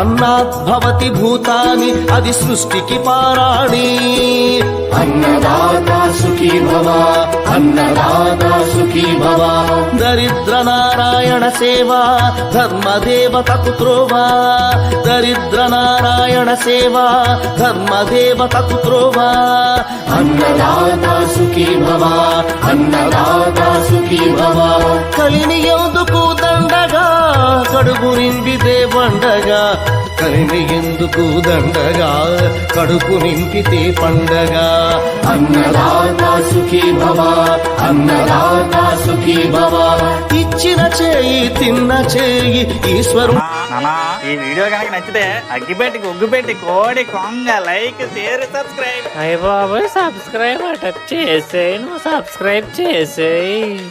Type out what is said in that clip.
అన్నాత్ భవతి భూతాని అది సృష్టికి పారాణి. అన్నదాత సుఖీ భవ అన్నదాత సుఖీ భవ. దరిద్ర నారాయణ సేవా ధర్మదేవతకు త్రోవా. దరిద్ర నారాయణ సేవా ధర్మదేవతకు త్రోవా. అన్నదాత సుఖీ భవ అన్నదాత సుఖీ భవ. కలిని ఎందుకు కడుపు నింపితే పండగా కలిని ఎందుకు దండగా? కడుపు నింపితే పండగ. అన్నదాత సుఖీ భవ అన్నదాత సుఖీ భవ. ఇచ్చిన చేయి తిన్న చేయి ఈశ్వరు నానా ఈ వీడియో కనుక నచ్చితే అగ్గిపెట్టి గుగ్గుపెట్టి కోడి కొంగ లైక్ షేర్ సబ్స్క్రైబ్. అయ్య బాబాయ్ సబ్స్క్రైబ్ అట. చేసేయి నువ్వు సబ్స్క్రైబ్ చేసేయి.